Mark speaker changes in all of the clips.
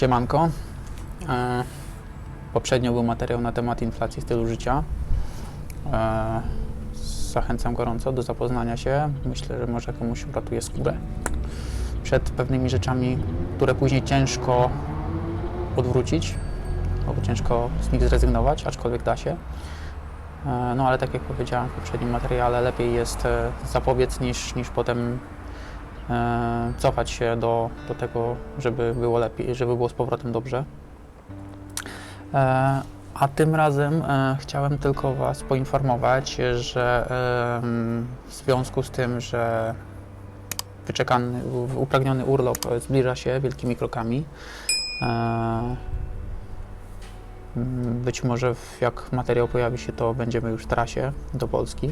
Speaker 1: Siemanko. E, poprzednio był materiał na temat inflacji stylu życia. E, zachęcam gorąco do zapoznania się. Myślę, że może komuś uratuje skórę przed pewnymi rzeczami, które później ciężko odwrócić, albo ciężko z nich zrezygnować, aczkolwiek da się. E, no ale tak jak powiedziałem w poprzednim materiale, lepiej jest e, zapobiec niż, niż potem cofać się do, do tego, żeby było lepiej, żeby było z powrotem dobrze. E, a tym razem e, chciałem tylko Was poinformować, że w związku z tym, że wyczekany, upragniony urlop zbliża się wielkimi krokami, e, być może jak materiał pojawi się, to będziemy już w trasie do Polski.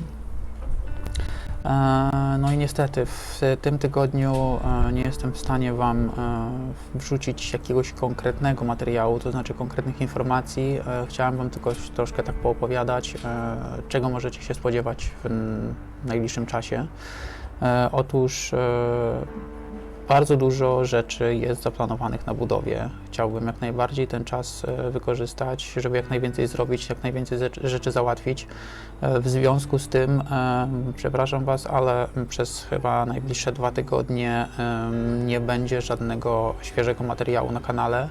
Speaker 1: E, No i niestety w tym tygodniu e, nie jestem w stanie Wam e, wrzucić jakiegoś konkretnego materiału, to znaczy konkretnych informacji. Chciałem Wam tylko troszkę tak poopowiadać, czego możecie się spodziewać w najbliższym czasie. Otóż bardzo dużo rzeczy jest zaplanowanych na budowie. Chciałbym jak najbardziej ten czas e, wykorzystać, żeby jak najwięcej zrobić, jak najwięcej ze- rzeczy załatwić. E, W związku z tym, e, przepraszam Was, ale przez chyba najbliższe dwa tygodnie nie będzie żadnego świeżego materiału na kanale.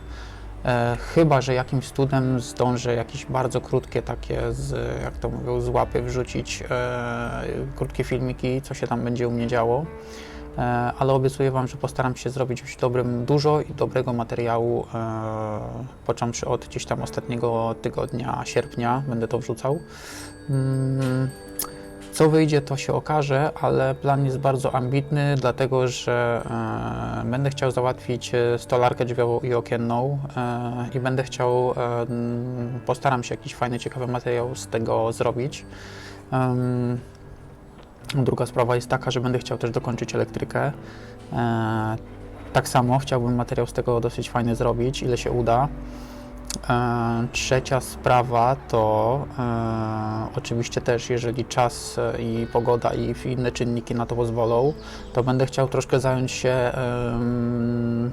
Speaker 1: Chyba, że jakimś cudem zdążę jakieś bardzo krótkie takie, z, jak to mówią, z łapy wrzucić, e, krótkie filmiki, co się tam będzie u mnie działo. E, ale obiecuję Wam, że postaram się zrobić już dobrym, dużo i dobrego materiału, e, począwszy od gdzieś tam ostatniego tygodnia sierpnia, będę to wrzucał. Mm, Co wyjdzie, to się okaże, ale plan jest bardzo ambitny, dlatego że e, będę chciał załatwić e, stolarkę drzwiową i okienną e, i będę chciał, e, postaram się jakiś fajny, ciekawy materiał z tego zrobić. Druga sprawa jest taka, że będę chciał też dokończyć elektrykę. E, tak samo chciałbym materiał z tego dosyć fajny zrobić, ile się uda. E, trzecia sprawa to e, oczywiście też, jeżeli czas e, i pogoda i inne czynniki na to pozwolą, to będę chciał troszkę zająć się em,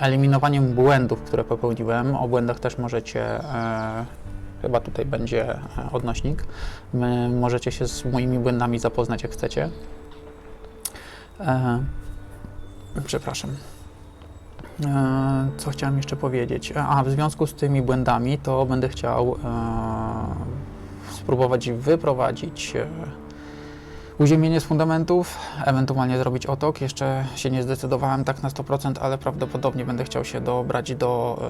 Speaker 1: eliminowaniem błędów, które popełniłem. O błędach też możecie, e, chyba tutaj będzie e, odnośnik, możecie się z moimi błędami zapoznać jak chcecie. E, przepraszam. E, Co chciałem jeszcze powiedzieć? A, w związku z tymi błędami, to będę chciał spróbować wyprowadzić uziemienie z fundamentów, ewentualnie zrobić otok. Jeszcze się nie zdecydowałem tak na 100%, ale prawdopodobnie będę chciał się dobrać do,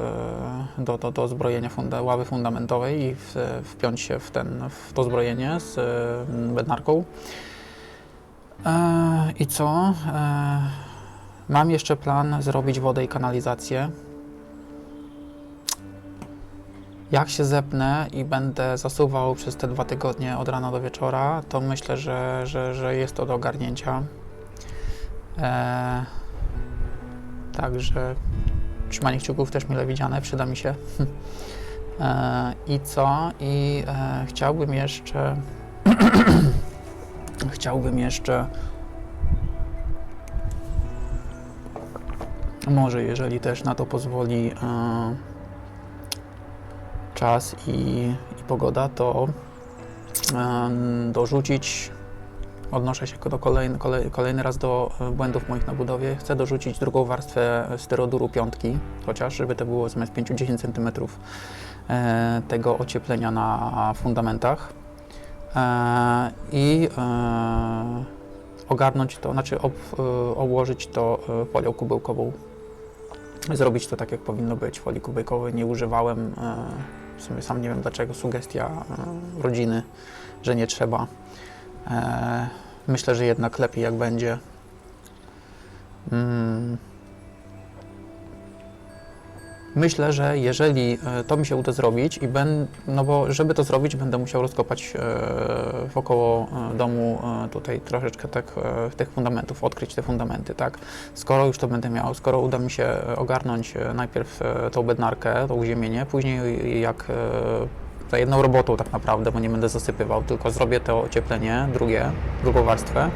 Speaker 1: e, do, do, do zbrojenia funda, ławy fundamentowej i w, wpiąć się w, ten, w to zbrojenie z e, bednarką. E, I co? E, Mam jeszcze plan zrobić wodę i kanalizację. Jak się zepnę i będę zasuwał przez te dwa tygodnie od rana do wieczora, to myślę, że, że, że jest to do ogarnięcia. E, także trzymanie kciuków też mile widziane, przyda mi się. E, I co? I e, chciałbym jeszcze. chciałbym jeszcze. Może, jeżeli też na to pozwoli e, czas i, i pogoda, to dorzucić, odnoszę się do kolejny, kolej, kolejny raz do e, błędów moich na budowie, chcę dorzucić drugą warstwę styroduru piątki, chociaż żeby to było zamiast 5-10 cm tego ocieplenia na fundamentach e, i e, ogarnąć to, znaczy ob, obłożyć to folią kubełkową zrobić to tak, jak powinno być. Folii kubełkowej nie używałem. W sumie sam nie wiem dlaczego. Sugestia e, rodziny, że nie trzeba. E, Myślę, że jednak lepiej jak będzie. Mm. Myślę, że jeżeli e, to mi się uda zrobić i ben, no bo żeby to zrobić, będę musiał rozkopać e, wokoło e, domu tutaj troszeczkę tak tych fundamentów, odkryć te fundamenty, tak? Skoro już to będę miał, skoro uda mi się ogarnąć najpierw tą bednarkę, to uziemienie, później jak za jedną robotą tak naprawdę, bo nie będę zasypywał, tylko zrobię to ocieplenie, drugie, drugą warstwę,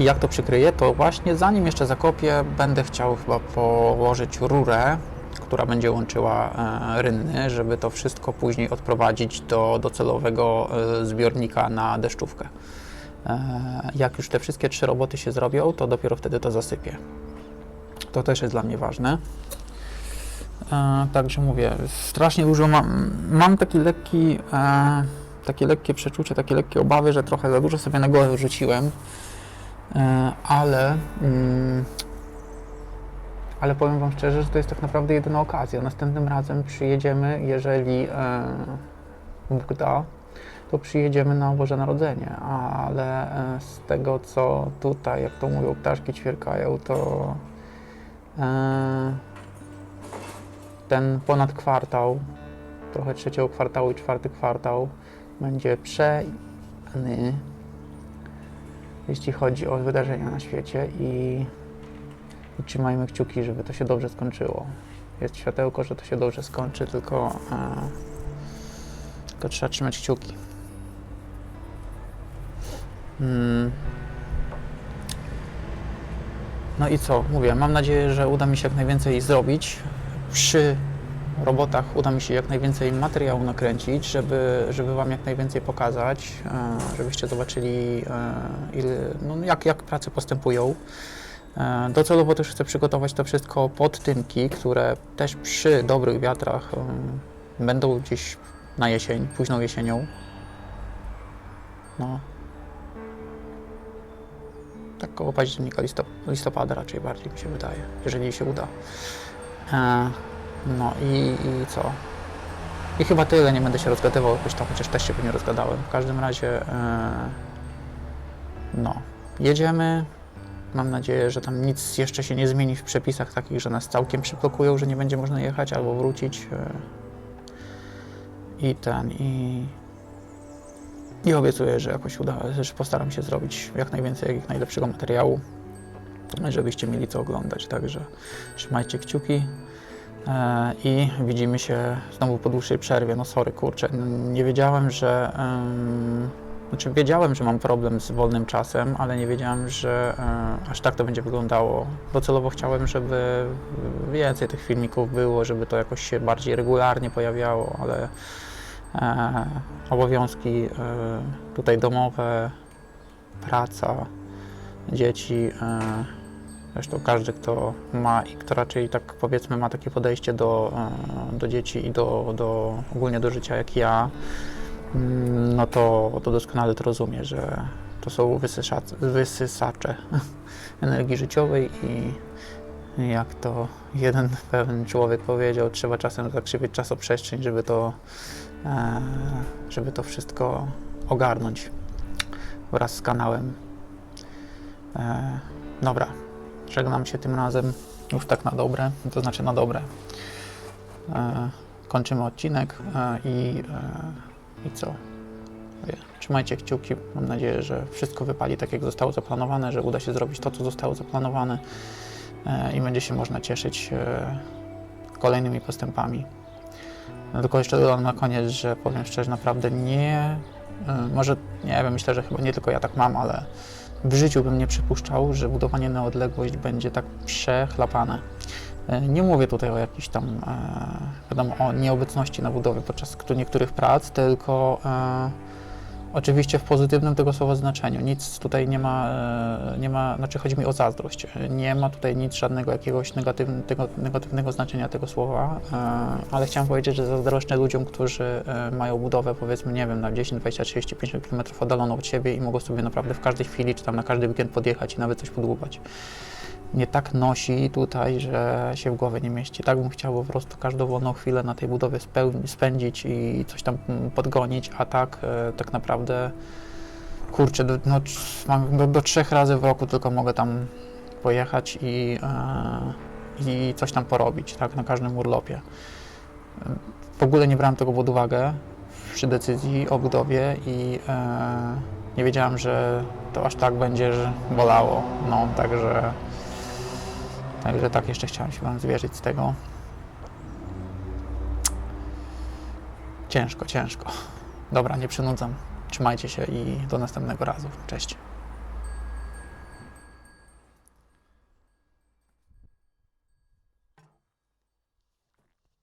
Speaker 1: I jak to przykryję, to właśnie zanim jeszcze zakopię, będę chciał chyba położyć rurę, która będzie łączyła e, rynny, żeby to wszystko później odprowadzić do docelowego e, zbiornika na deszczówkę. E, Jak już te wszystkie trzy roboty się zrobią, to dopiero wtedy to zasypię. To też jest dla mnie ważne. E, Także mówię, strasznie dużo mam. Mam taki lekki, e, takie lekkie przeczucie, takie lekkie obawy, że trochę za dużo sobie na głowę rzuciłem. E, ale, mm, ale powiem Wam szczerze, że to jest tak naprawdę jedyna okazja. Następnym razem przyjedziemy, jeżeli e, Bóg da, to przyjedziemy na Boże Narodzenie, ale e, z tego co tutaj, jak to mówią, ptaszki ćwierkają, to ten ponad kwartał, trochę trzeciego kwartału i czwarty kwartał będzie przejany, jeśli chodzi o wydarzenia na świecie i, i trzymajmy kciuki, żeby to się dobrze skończyło. Jest światełko, że to się dobrze skończy, tylko, e, tylko trzeba trzymać kciuki. Mm. No i co? Mówię, mam nadzieję, że uda mi się jak najwięcej zrobić. Przy robotach uda mi się jak najwięcej materiału nakręcić, żeby, żeby Wam jak najwięcej pokazać, e, żebyście zobaczyli, e, ile, no, jak, jak prace postępują. E, Docelowo też chcę przygotować to wszystko pod tynki, które też przy dobrych wiatrach będą gdzieś na jesień, późną jesienią. No, tak koło października, listop- listopada raczej bardziej mi się wydaje, jeżeli się uda. No i, i co? I chyba tyle, nie będę się rozgadywał, jakoś tam chociaż też się pewnie rozgadałem. W każdym razie, e, no, jedziemy. Mam nadzieję, że tam nic jeszcze się nie zmieni w przepisach takich, że nas całkiem przyblokują, że nie będzie można jechać albo wrócić. E, I ten, i, i obiecuję, że jakoś uda, że postaram się zrobić jak najwięcej, jak najlepszego materiału, żebyście mieli co oglądać. Także trzymajcie kciuki i widzimy się znowu po dłuższej przerwie. No sorry, kurczę, nie wiedziałem, że... znaczy wiedziałem, że mam problem z wolnym czasem, ale nie wiedziałem, że e, aż tak to będzie wyglądało. Docelowo chciałem, żeby więcej tych filmików było, żeby to jakoś się bardziej regularnie pojawiało, ale e, obowiązki e, tutaj domowe, praca, dzieci. E, zresztą każdy, kto ma i kto raczej tak powiedzmy ma takie podejście do, e, do dzieci i do, do ogólnie do życia jak ja, mm, no to, to doskonale to rozumie, że to są wysyszacze, wysysacze energii życiowej i jak to jeden pewien człowiek powiedział, trzeba czasem zakrzywić czasoprzestrzeń, żeby to, e, żeby to wszystko ogarnąć wraz z kanałem. E, dobra, żegnam się tym razem już tak na dobre, to znaczy na dobre. E, kończymy odcinek e, i, e, i co? Mówię, Trzymajcie kciuki. Mam nadzieję, że wszystko wypali tak, jak zostało zaplanowane, że uda się zrobić to, co zostało zaplanowane e, i będzie się można cieszyć e, kolejnymi postępami. No, tylko jeszcze dodam na koniec, że powiem szczerze, naprawdę nie, e, może nie wiem, myślę, że chyba nie tylko ja tak mam, ale w życiu bym nie przypuszczał, że budowanie na odległość będzie tak przechlapane. E, Nie mówię tutaj o jakiejś tam, e, wiadomo, o nieobecności na budowie podczas któ- niektórych prac, tylko e, oczywiście w pozytywnym tego słowa znaczeniu. Nic tutaj nie ma, e, nie ma, znaczy chodzi mi o zazdrość. Nie ma tutaj nic, żadnego jakiegoś negatywnego, negatywnego znaczenia tego słowa, e, ale chciałem powiedzieć, że zazdroszczę ludziom, którzy e, mają budowę powiedzmy, nie wiem, na 10, 20, 30, 50 km oddaloną od siebie i mogą sobie naprawdę w każdej chwili, czy tam na każdy weekend podjechać i nawet coś podłubać nie tak nosi tutaj, że się w głowie nie mieści. Tak bym chciał po prostu każdą wolną chwilę na tej budowie spędzić i coś tam podgonić, a tak e, tak naprawdę kurczę, do, no, do, do trzech razy w roku tylko mogę tam pojechać i, e, i coś tam porobić, tak, na każdym urlopie. W ogóle nie brałem tego pod uwagę przy decyzji o budowie i e, nie wiedziałem, że to aż tak będzie bolało. No, także Także tak, jeszcze chciałem się Wam zwierzyć z tego. Ciężko, ciężko. Dobra, nie przynudzam. Trzymajcie się i do następnego razu. Cześć.